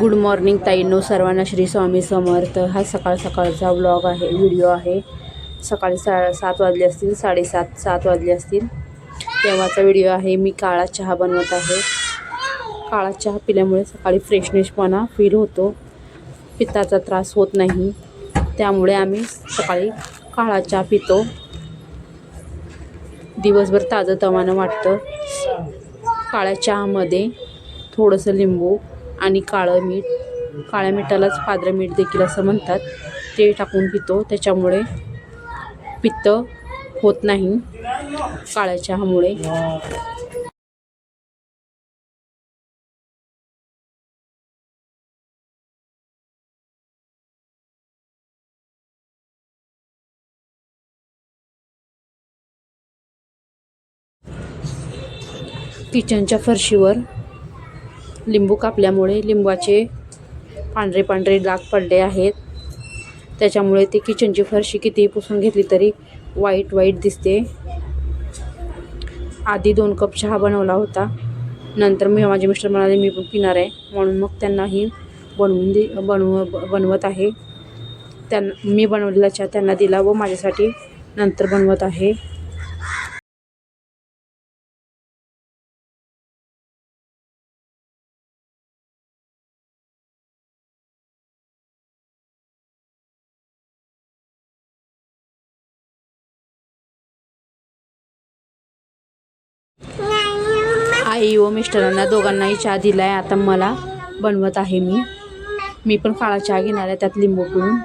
Good morning ताईनो. सर्वांना श्री स्वामी समर्थ. हा सकाळ सकाळचा ब्लॉग आहे व्हिडिओ आहे. सकाळी सा सात वाजले असतील साडेसात सात वाजले असतील. तेव्हाचा व्हिडिओ आहे. मी काळा चहा बनवत आहे. काळा चहा पिल्यामुळे सकाळी फ्रेशनेसपणा फील होतो. पित्ताचा त्रास होत नाही. त्यामुळे आम्ही सकाळी काळा चहा पितो. दिवसभर ताजं तवानं वाटतं. काळ्या चहामध्ये थोडंसं लिंबू आणि काळं मीठ काळ्या मिठालाच पांढरं मीठ देखील असं म्हणतात. ते टाकून पितो. त्याच्यामुळे पित्त होत नाही काळ्या चहामुळे किचनच्या फरशीवर लिंबू कापल्यामुळे लिंबाचे पांढरे पांढरे डाग पडले आहेत. त्याच्यामुळे ती किचनची फरशी कितीही पुसून घेतली तरी वाईट वाईट दिसते. आधी दोन कप चहा बनवला होता. नंतर मी माझे मिस्टर म्हणाले मी पण पिणार आहे. म्हणून मग त्यांनाही बनवून दे बनव बनवत आहे. त्यांना मी बनवलेला चहा त्यांना दिला व माझ्यासाठी नंतर बनवत आहे. आई व मिस्टरांना दोघांनाही चहा दिला आहे आता मला बनवत आहे मी. मी पण काळा चहा घेणार आहे त्यात लिंबू पिळून.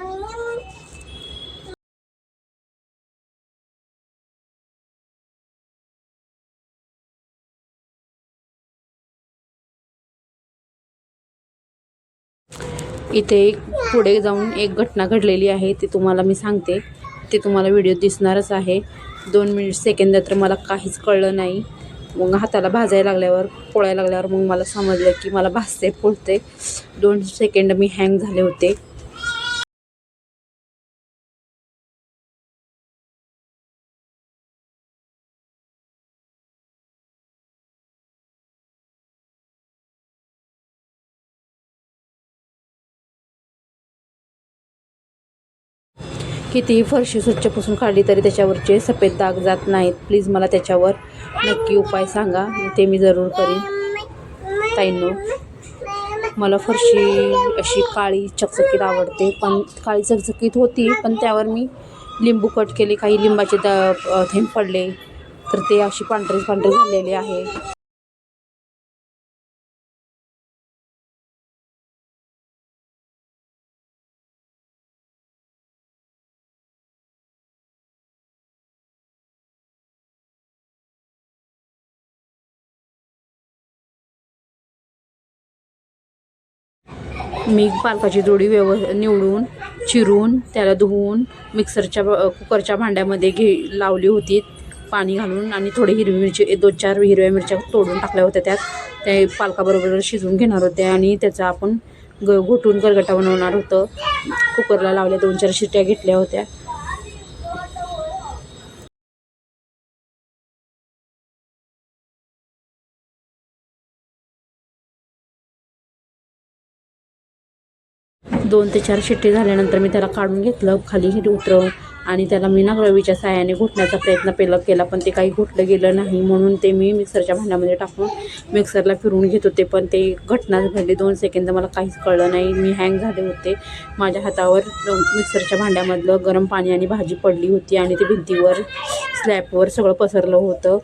इथे एक पुढे जाऊन एक घटना घडलेली आहे ती तुम्हाला मी सांगते. ते तुम्हाला व्हिडिओ दिसणारच आहे. दोन मिनिट सेकंद तर मला काहीच कळलं नाही. मग हाताला भाजायला लागल्यावर पोळायला लागल्यावर मग मला समजलं की मला भाजते पोळते दोन सेकंड मी हँग झाले होते. कितीही फरशी स्वच्छ पुसून काढली तरी त्याच्यावरचे सफेद दाग जात नाहीत. प्लीज मला त्याच्यावर नक्की उपाय सांगा. ते मी जरूर करीन. ताईंनो मला फरशी अशी काळी चकचकीत आवडते. पण काळी चकचकीत होती पण त्यावर मी लिंबू कट केले. काही लिंबाचे द थेंब पडले. तर ते अशी पांढरे पांढरे झालेले आहे. मी पालकाची जोडी व्यव निवडून चिरून त्याला धुवून मिक्सरच्या ब- कुकरच्या भांड्यामध्ये घे लावली होती. पाणी घालून आणि थोडी हिरवी मिरची दोन चार हिरव्या मिरच्या तोडून टाकल्या होत्या त्यात. त्या पालकाबरोबर शिजवून घेणार होते आणि त्याचा आपण ग घोटून गरगटा बनवणार होतं. कुकरला लावल्या दोन चार शिट्ट्या घेतल्या होत्या. दोन ते चार शिट्टी झाल्यानंतर मी त्याला काढून घेतलं खाली हिट उतरवून आणि त्याला मी ना रवीच्या साह्याने घुटण्याचा प्रयत्न पेला केला पण ते काही घुटलं गेलं नाही. म्हणून ते मी मिक्सरच्या भांड्यामध्ये टाकून मिक्सरला फिरून घेत होते पण ते घटनाच घडली. दोन सेकंद मला काहीच कळलं नाही. मी हँग झाले होते. माझ्या हातावर मिक्सरच्या भांड्यामधलं गरम पाणी आणि भाजी पडली होती आणि ते भिंतीवर स्लॅबवर सगळं पसरलं होतं.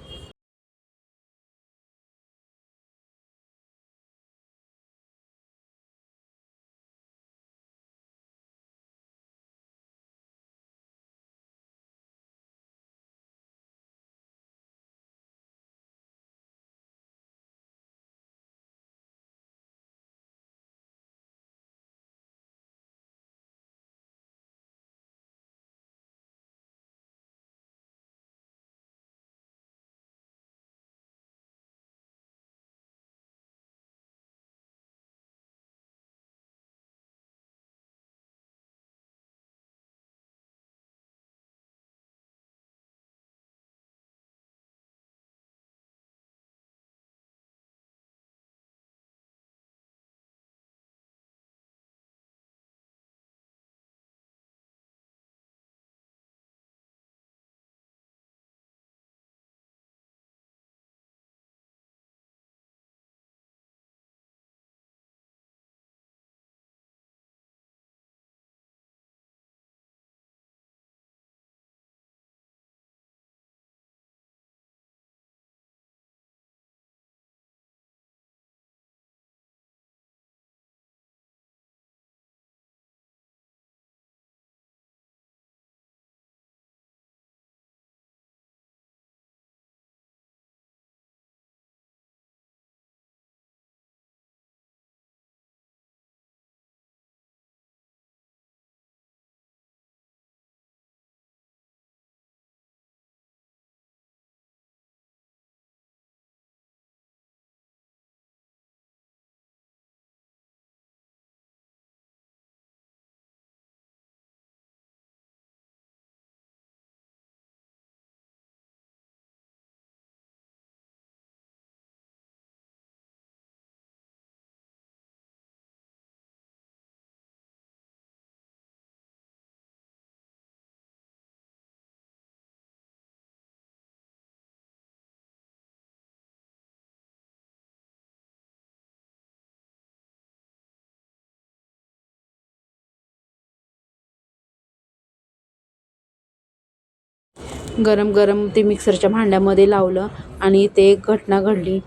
गरम गरम ते मिक्सरच्या भांड्यामध्ये लावलं आणि ते एक घटना घडली.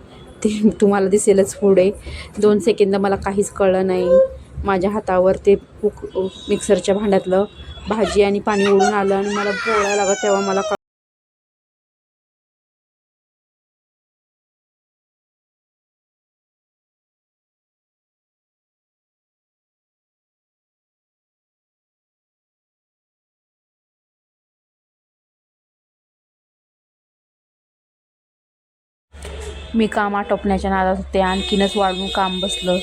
ते तुम्हाला दिसेलच पुढे. दोन सेकंद मला काहीच कळलं नाही. माझ्या हातावर ते कुक मिक्सरच्या भांड्यातलं भाजी आणि पाणी उडून आलं आणि मला पोळायला लागत तेव्हा मला मी काम आटोपण्याच्या नादात होते. आणखीनच वाढवून काम बसलं.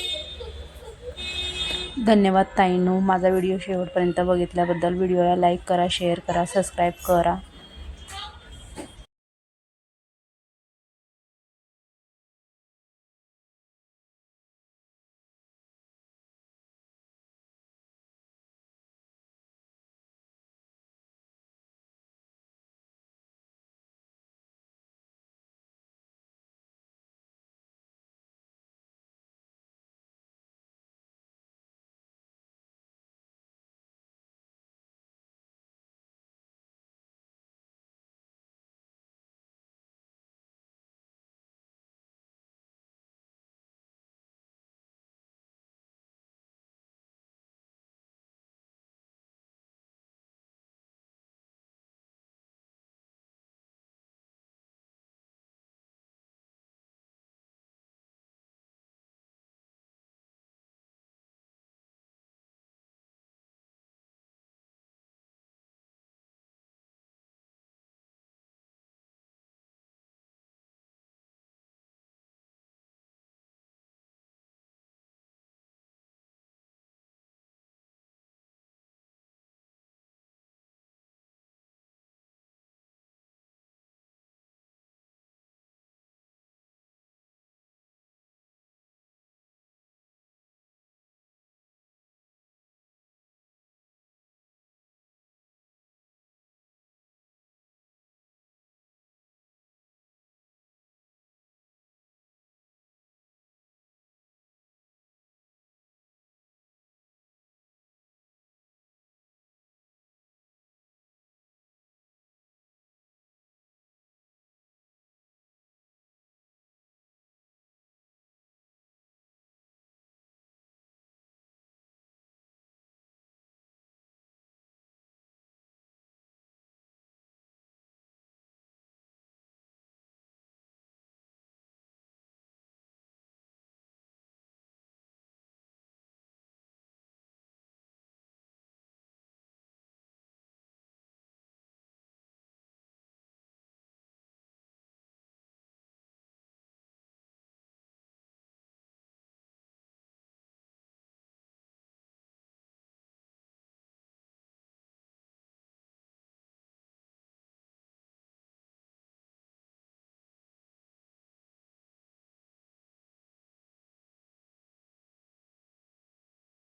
धन्यवाद ताईंनो. माझा व्हिडिओ शेवटपर्यंत बघितल्याबद्दल व्हिडिओला लाईक करा शेअर करा सबस्क्राईब करा.